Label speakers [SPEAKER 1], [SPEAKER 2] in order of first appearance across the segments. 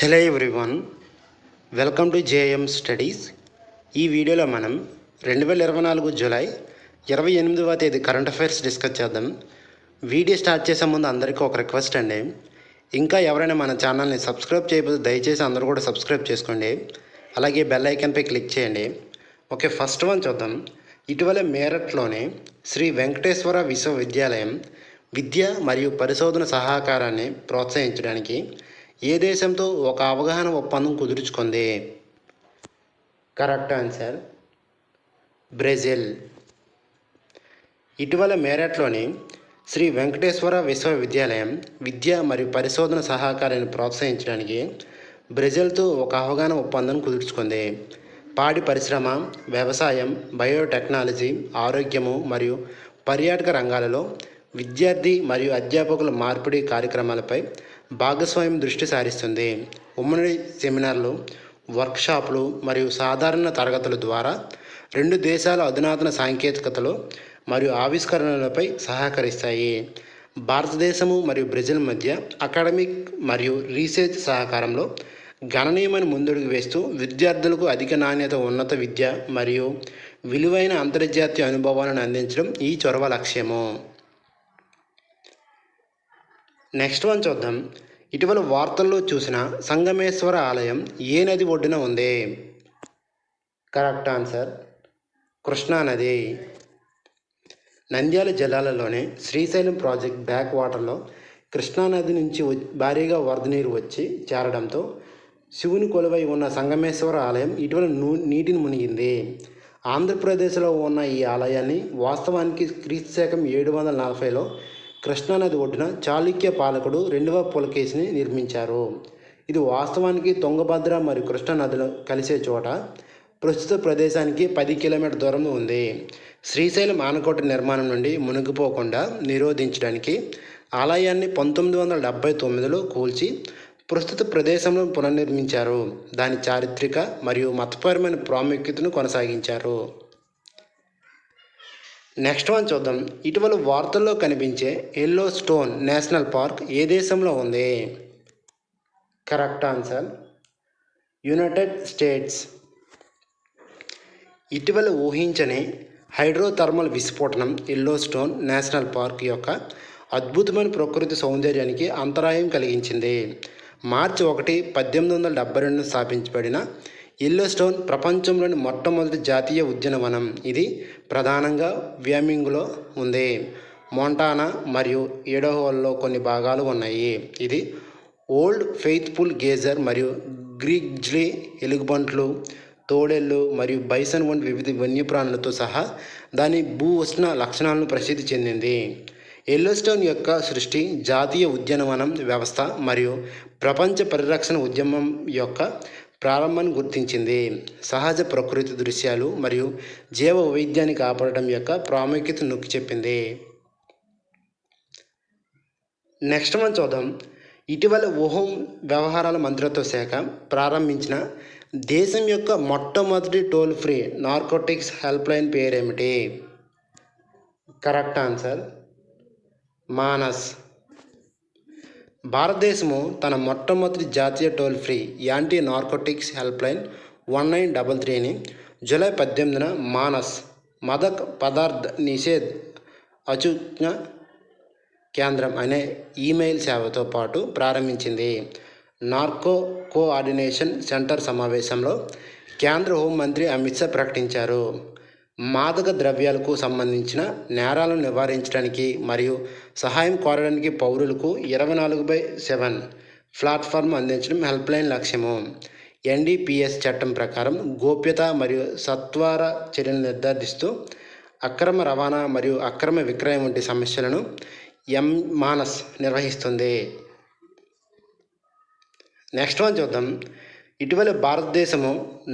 [SPEAKER 1] Hello everyone welcome to JM studies ఈ వీడియోలో మనం రెండు వేల ఇరవై నాలుగు జూలై ఇరవై ఎనిమిదవ తేదీ కరెంట్ అఫైర్స్ డిస్కస్ చేద్దాం. వీడియో స్టార్ట్ చేసే ముందు అందరికీ ఒక రిక్వెస్ట్ అండి. ఇంకా ఎవరైనా మన ఛానల్ని సబ్స్క్రైబ్ చేయకపోతే దయచేసి అందరూ కూడా సబ్స్క్రైబ్ చేసుకోండి. అలాగే బెల్ ఐకాన్పై క్లిక్ చేయండి. ఓకే ఫస్ట్ వన్ చూద్దాం. ఇటీవల మేరట్లోని శ్రీ వెంకటేశ్వర విశ్వవిద్యాలయం విద్య మరియు పరిశోధన సహకారాన్ని ప్రోత్సహించడానికి ఏ దేశంతో ఒక అవగాహన ఒప్పందం కుదుర్చుకుంది? Correct answer Brazil. ఇటీవల మేరట్లోని శ్రీ వెంకటేశ్వర విశ్వవిద్యాలయం విద్య మరియు పరిశోధన సహకారాన్ని ప్రోత్సహించడానికి బ్రెజిల్తో ఒక అవగాహన ఒప్పందం కుదుర్చుకుంది. పాడి పరిశ్రమ వ్యవసాయం బయోటెక్నాలజీ ఆరోగ్యము మరియు పర్యాటక రంగాలలో విద్యార్థి మరియు అధ్యాపకుల మార్పిడి కార్యక్రమాలపై భాగస్వామ్యం దృష్టి సారిస్తుంది. ఉమ్మడి సెమినార్లు వర్క్షాపులు మరియు సాధారణ తరగతుల ద్వారా రెండు దేశాల అధునాతన సాంకేతికతలు మరియు ఆవిష్కరణలపై సహకరిస్తాయి. భారతదేశము మరియు బ్రెజిల్ మధ్య అకాడమిక్ మరియు రీసెర్చ్ సహకారంలో గణనీయమైన ముందడుగు వేస్తూ విద్యార్థులకు అధిక నాణ్యత ఉన్నత విద్య మరియు విలువైన అంతర్జాతీయ అనుభవాలను అందించడం ఈ చొరవ లక్ష్యము. నెక్స్ట్ వన్ చూద్దాం. ఇటీవల వార్తల్లో చూసిన సంగమేశ్వర ఆలయం ఏ నది ఒడ్డున ఉంది? కరెక్ట్ ఆన్సర్ కృష్ణానది నంద్యాల జిల్లాలలోని శ్రీశైలం ప్రాజెక్ట్ బ్యాక్ వాటర్లో కృష్ణానది నుంచి వ- భారీగా వరద నీరు వచ్చి చేరడంతో శివుని కొలువై ఉన్న సంగమేశ్వర ఆలయం ఇటీవల నూ నీటిని మునిగింది. ఆంధ్రప్రదేశ్లో ఉన్న ఈ ఆలయాన్ని వాస్తవానికి క్రీస్తు శకం ఏడు వందల నలభైలో కృష్ణానది ఒడ్డున చాళుక్య పాలకుడు రెండవ పులకేశిని నిర్మించారు. ఇది వాస్తవానికి తుంగభద్ర మరియు కృష్ణానదులు కలిసే చోట ప్రస్తుత ప్రదేశానికి పది కిలోమీటర్ దూరం ఉంది. శ్రీశైలం ఆనకోట నిర్మాణం నుండి మునిగిపోకుండా నిరోధించడానికి ఆలయాన్ని పంతొమ్మిది వందల డెబ్బై తొమ్మిదిలో కూల్చి ప్రస్తుత ప్రదేశంలో పునర్నిర్మించారు. దాని చారిత్రక మరియు మతపరమైన ప్రాముఖ్యతను కొనసాగించారు. నెక్స్ట్ వన్ చూద్దాం. ఇటీవల వార్తల్లో కనిపించే ఎల్లో స్టోన్ నేషనల్ పార్క్ ఏ దేశంలో ఉంది? Correct answer United States. ఇటీవల ఊహించని హైడ్రోథర్మల్ విస్ఫోటనం ఎల్లో స్టోన్ నేషనల్ పార్క్ యొక్క అద్భుతమైన ప్రకృతి సౌందర్యానికి అంతరాయం కలిగించింది. మార్చి ఒకటి పద్దెనిమిది వందల డెబ్బై రెండు స్థాపించబడిన ఎల్లో స్టోన్ ప్రపంచంలోని మొట్టమొదటి జాతీయ ఉద్యానవనం. ఇది ప్రధానంగా వ్యామింగ్లో ఉంది. మోంటానా మరియు ఏడోహోల్లో కొన్ని భాగాలు ఉన్నాయి. ఇది ఓల్డ్ ఫెయిత్ఫుల్ గేజర్ మరియు గ్రిజ్లీ ఎలుగుబంట్లు తోడేళ్ళు మరియు బైసన్ వంటి వివిధ వన్యప్రాణులతో సహా దాని భూ ఉష్ణ లక్షణాలను ప్రసిద్ధి చెందింది. ఎల్లోస్టోన్ యొక్క సృష్టి జాతీయ ఉద్యానవనం వ్యవస్థ మరియు ప్రపంచ పరిరక్షణ ఉద్యమం యొక్క ప్రారంభాన్ని గుర్తించింది. సహజ ప్రకృతి దృశ్యాలు మరియు జీవ వైద్యాన్ని కాపాడడం యొక్క ప్రాముఖ్యత నొక్కి చెప్పింది. నెక్స్ట్ మనం చూద్దాం. ఇటీవల ఊహం వ్యవహారాల మంత్రిత్వ శాఖ ప్రారంభించిన దేశం యొక్క మొట్టమొదటి toll free narcotics helpline పేరేమిటి? Correct answer. మానస్. భారతదేశము తన మొట్టమొదటి జాతీయ toll free anti narcotics helpline one nine double త్రీని జూలై పద్దెనిమిదిన మానస్ మదక్ పదార్థ నిషేధ్ అచుజ్ఞ కేంద్రం అనే ఈమెయిల్ సేవతో పాటు ప్రారంభించింది. నార్కో కోఆర్డినేషన్ సెంటర్ సమావేశంలో కేంద్ర హోంమంత్రి అమిత్ షా ప్రకటించారు. మాదక ద్రవ్యాలకు సంబంధించిన నేరాలను నివారించడానికి మరియు సహాయం కోరడానికి పౌరులకు ఇరవై నాలుగు బై సెవెన్ ప్లాట్ఫామ్ అందించడం హెల్ప్ లైన్ లక్ష్యము ఎన్డీపీఎస్ చట్టం ప్రకారం గోప్యత మరియు సత్వర చర్యలు నిర్ధారిస్తూ అక్రమ రవాణా మరియు అక్రమ విక్రయం వంటి సమస్యలను ఎం మానస్ నిర్వహిస్తుంది. నెక్స్ట్ వన్ చూద్దాం. ఇటీవల భారతదేశము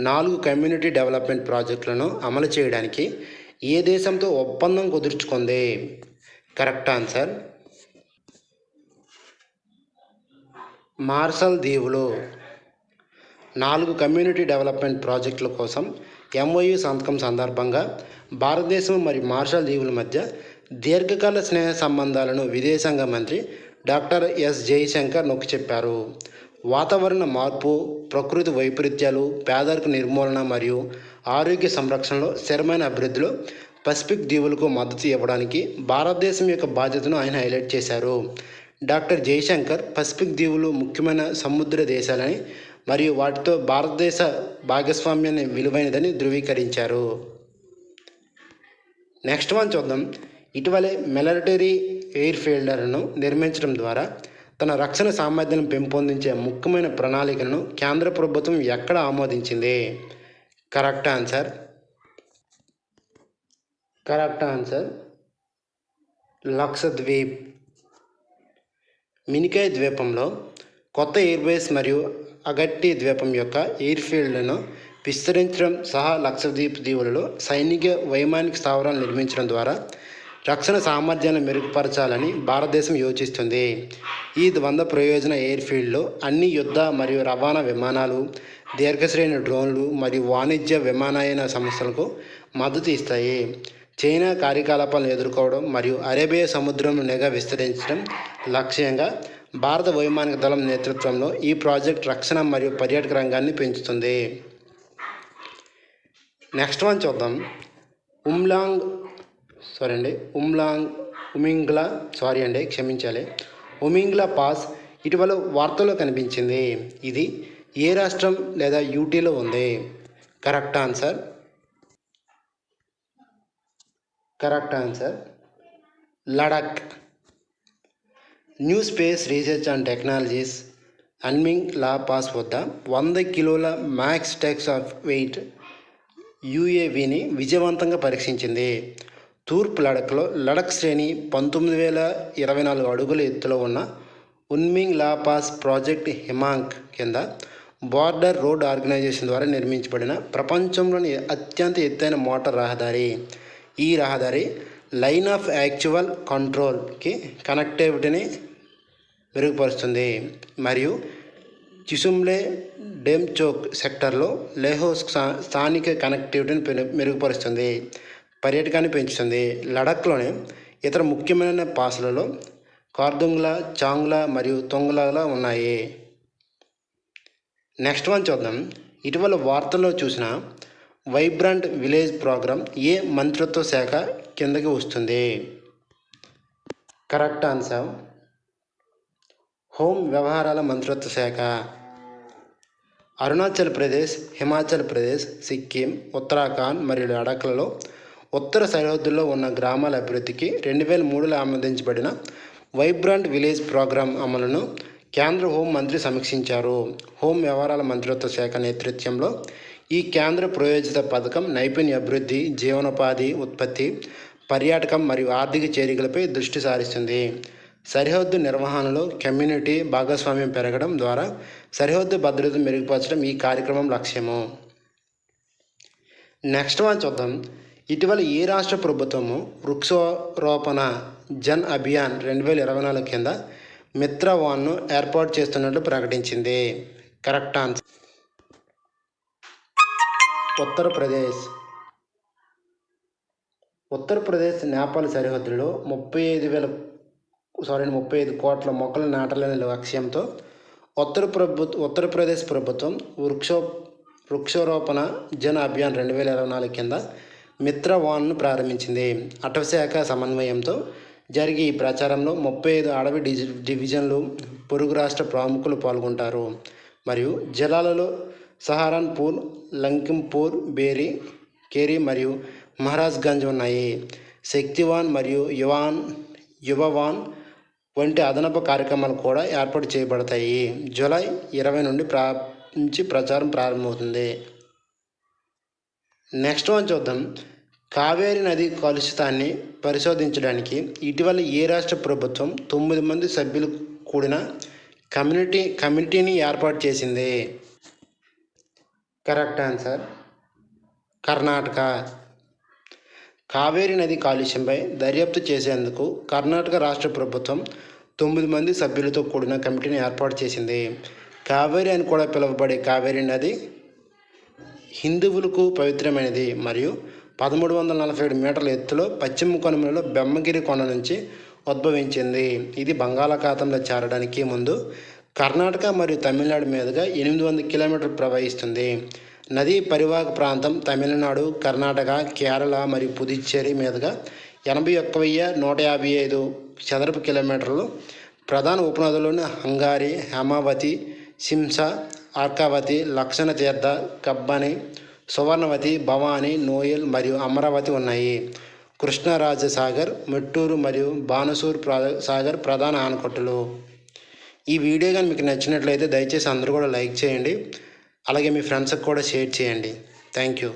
[SPEAKER 1] నాలుగు కమ్యూనిటీ డెవలప్మెంట్ ప్రాజెక్టులను అమలు చేయడానికి ఏ దేశంతో ఒప్పందం కుదుర్చుకుంది? Correct answer. మార్షల్ దీవులు. నాలుగు కమ్యూనిటీ డెవలప్మెంట్ ప్రాజెక్టుల కోసం ఎంఓయు సంతకం సందర్భంగా భారతదేశం మరియు మార్షల్ దీవుల మధ్య దీర్ఘకాల స్నేహ సంబంధాలను విదేశాంగ మంత్రి డాక్టర్ ఎస్ జయశంకర్ నొక్కి చెప్పారు వాతావరణ మార్పు ప్రకృతి వైపరీత్యాలు పేదరిక నిర్మూలన మరియు ఆరోగ్య సంరక్షణలో స్థిరమైన అభివృద్ధిలో పసిఫిక్ దీవులకు మద్దతు ఇవ్వడానికి భారతదేశం యొక్క బాధ్యతను ఆయన హైలైట్ చేశారు. డాక్టర్ జయశంకర్ పసిఫిక్ దీవులు ముఖ్యమైన సముద్ర దేశాలని మరియు వాటితో భారతదేశ భాగస్వామ్యాన్ని విలువైనదని ధృవీకరించారు. నెక్స్ట్ వన్ చూద్దాం. ఇటీవలే మిలిటరీ ఎయిర్ ఫీల్డర్ను నిర్మించడం ద్వారా తన రక్షణ సామర్థ్యం పెంపొందించే ముఖ్యమైన ప్రణాళికలను కేంద్ర ప్రభుత్వం ఎక్కడ ఆమోదించింది? Correct answer. Correct answer. Lakshadweep. Minicoy ద్వీపంలో కొత్త ఎయిర్బేస్ మరియు అగట్టి ద్వీపం యొక్క ఎయిర్ఫీల్డ్లను విస్తరించడం సహా లక్షద్వీప్ దీవులలో సైనిక వైమానిక స్థావరాలు నిర్మించడం ద్వారా రక్షణ సామర్థ్యాన్ని మెరుగుపరచాలని భారతదేశం యోచిస్తుంది. ఈ ద్వంద్వ ప్రయోజన ఎయిర్ఫీల్డ్లో అన్ని యుద్ధ మరియు రవాణా విమానాలు దీర్ఘశ్రేణి డ్రోన్లు మరియు వాణిజ్య విమానయాన సంస్థలకు మద్దతు ఇస్తాయి. చైనా కార్యకలాపాలను ఎదుర్కోవడం మరియు అరేబియా సముద్రం నిఘా విస్తరించడం లక్ష్యంగా భారత వైమానిక దళం నేతృత్వంలో ఈ ప్రాజెక్ట్ రక్షణ మరియు పర్యాటక రంగాన్ని పెంచుతుంది. నెక్స్ట్ వన్ చూద్దాం. ఉమ్లాంగ్ సారీ అండి ఉమ్లాంగ్ ఉమింగ్లా సారీ అండి క్షమించాలి. ఉమింగ్లా పాస్ ఇటీవల వార్తల్లో కనిపించింది. ఇది ఏ రాష్ట్రం లేదా యూటీలో ఉంది? Correct answer. Correct answer. Ladakh. New space research and technologies. Umling La pass వద్ద వంద కిలోల మ్యాక్స్ టెక్స్ ఆఫ్ వెయిట్ యుఏవిని విజయవంతంగా పరీక్షించింది. తూర్పు లడఖ్లో లడక్ శ్రేణి పంతొమ్మిది వేల ఇరవై నాలుగు అడుగుల ఎత్తులో ఉన్న ఉన్మింగ్ లాపాస్ ప్రాజెక్ట్ హిమాంక్ కింద బార్డర్ రోడ్ ఆర్గనైజేషన్ ద్వారా నిర్మించబడిన ప్రపంచంలోని అత్యంత ఎత్తైన మోటార్ రహదారి. ఈ రహదారి లైన్ ఆఫ్ యాక్చువల్ కంట్రోల్కి కనెక్టివిటీని మెరుగుపరుస్తుంది. మరియు చిసుమ్లే డెమ్చోక్ సెక్టర్లో లెహోస్ స్థానిక కనెక్టివిటీని మెరుగుపరుస్తుంది. పర్యాటకాన్ని పెంచుతుంది. లడఖ్లోని ఇతర ముఖ్యమైన పాసులలో కార్దుంగ్లా చాంగ్లా మరియు తొంగ్లాలా ఉన్నాయి. నెక్స్ట్ వన్ చూద్దాం. ఇటీవల వార్తల్లో చూసిన వైబ్రంట్ విలేజ్ ప్రోగ్రాం ఏ మంత్రిత్వ శాఖ కిందకి వస్తుంది? కరెక్ట్ ఆన్సర్ హోం వ్యవహారాల మంత్రిత్వ శాఖ. అరుణాచల్ ప్రదేశ్ హిమాచల్ ప్రదేశ్ సిక్కిం ఉత్తరాఖండ్ మరియు లడాఖ్లలో ఉత్తర సరిహద్దుల్లో ఉన్న గ్రామాల అభివృద్ధికి రెండు వేల మూడులో ఆమోదించబడిన వైబ్రాంట్ విలేజ్ ప్రోగ్రాం అమలును కేంద్ర హోం మంత్రి సమీక్షించారు. హోం వ్యవహారాల మంత్రిత్వ శాఖ నేతృత్వంలో ఈ కేంద్ర ప్రయోజిత పథకం నైపుణ్య అభివృద్ధి జీవనోపాధి ఉత్పత్తి పర్యాటకం మరియు ఆర్థిక చేరికలపై దృష్టి సారిస్తుంది. సరిహద్దు నిర్వహణలో కమ్యూనిటీ భాగస్వామ్యం పెరగడం ద్వారా సరిహద్దు భద్రత మెరుగుపరచడం ఈ కార్యక్రమం లక్ష్యము. నెక్స్ట్ వన్ చూద్దాం. ఇటీవల ఏ రాష్ట్ర ప్రభుత్వము వృక్షారోపణ జన్ అభియాన్ రెండు వేల ఇరవై నాలుగు కింద మిత్ర వాన్ను ఏర్పాటు చేస్తున్నట్లు ప్రకటించింది? Correct answer. ఉత్తరప్రదేశ్. ఉత్తరప్రదేశ్ నేపాల్ సరిహద్దులో ముప్పై ఐదు వేల సారీ ముప్పై ఐదు కోట్ల మొక్కలు నాటాలనే లక్ష్యంతో ఉత్తర ప్రభుత్వ ఉత్తరప్రదేశ్ ప్రభుత్వం వృక్షో వృక్షారోపణ జన అభియాన్ రెండు వేల ఇరవై నాలుగు కింద మిత్ర వాన్ను ప్రారంభించింది. అటవశాఖ సమన్వయంతో జరిగే ఈ ప్రచారంలో ముప్పై ఐదు అడవి డిజి డివిజన్లు పొరుగు రాష్ట్ర ప్రముఖులు పాల్గొంటారు. మరియు జిల్లాలలో సహారన్పూర్ లంకింపూర్ బేరీ కేరీ మరియు మహారాజ్గంజ్ ఉన్నాయి. శక్తివాన్ మరియు యువాన్ యువవాన్ వంటి అదనపు కార్యక్రమాలు కూడా ఏర్పాటు చేయబడతాయి. జూలై ఇరవై నుండి ప్రా నుంచి ప్రచారం ప్రారంభమవుతుంది. నెక్స్ట్ వన్ చూద్దాం. కావేరి నది కలుషితాన్ని పరిశోధించడానికి ఇటీవల ఏ రాష్ట్ర ప్రభుత్వం తొమ్మిది మంది సభ్యులు కూడిన కమ్యూనిటీ కమిటీని ఏర్పాటు చేసింది? Correct answer Karnataka. కావేరీ నది కాలుష్యంపై దర్యాప్తు చేసేందుకు కర్ణాటక రాష్ట్ర ప్రభుత్వం తొమ్మిది మంది సభ్యులతో కూడిన కమిటీని ఏర్పాటు చేసింది. కావేరి అని కూడా పిలువబడే కావేరీ నది హిందువులకు పవిత్రమైనది మరియు పదమూడు వందల నలభై ఏడు మీటర్ల ఎత్తులో పశ్చిమ కొనమలలో బెమ్మగిరి కొండ నుంచి ఉద్భవించింది. ఇది బంగాళాఖాతంలో చేరడానికి ముందు కర్ణాటక మరియు తమిళనాడు మీదుగా ఎనిమిది వందల కిలోమీటర్లు ప్రవహిస్తుంది. నదీ పరివాహక ప్రాంతం తమిళనాడు కర్ణాటక కేరళ మరియు పుదుచ్చేరి మీదుగా ఎనభై ఒక్క వెయ్యి నూట యాభై ఐదు చదరపు కిలోమీటర్లు ప్రధాన ఉపనదులను హంగారి హేమావతి సింసా అర్కావతి లక్షణ తీర్థ కబ్బని సువర్ణవతి భవాని నోయల్ మరియు అమరావతి ఉన్నాయి. కృష్ణరాజ సాగర్ మెట్టూరు మరియు బానసూర్ సాగర్ ప్రధాన ఆనకట్టులు. ఈ వీడియో కానీ మీకు నచ్చినట్లయితే దయచేసి అందరూ కూడా లైక్ చేయండి. అలాగే మీ ఫ్రెండ్స్కి కూడా షేర్ చేయండి. Thank you.